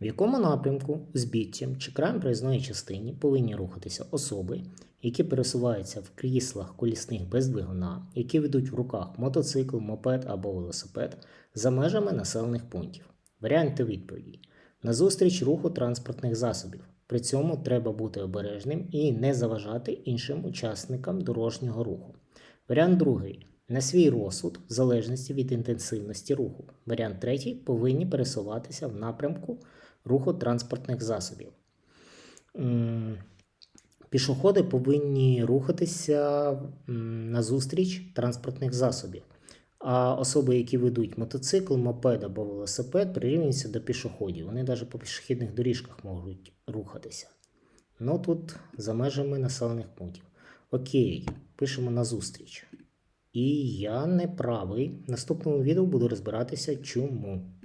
В якому напрямку з чи краєм проїзної частини повинні рухатися особи, які пересуваються в кріслах колісних без двигуна, які ведуть в руках мотоцикл, мопед або велосипед за межами населених пунктів. Варіанти відповіді: назустріч руху транспортних засобів. При цьому треба бути обережним і не заважати іншим учасникам дорожнього руху. Варіант другий. На свій розсуд, в залежності від інтенсивності руху. Варіант третій повинні пересуватися в напрямку руху транспортних засобів. Пішоходи повинні рухатися назустріч транспортних засобів. А особи, які ведуть мотоцикл, мопед або велосипед, прирівнюються до пішоходів. Вони навіть по пішохідних доріжках можуть рухатися. Ну тут за межами населених пунктів. Окей, пишемо назустріч. І я не правий. В наступному відео буду розбиратися, чому.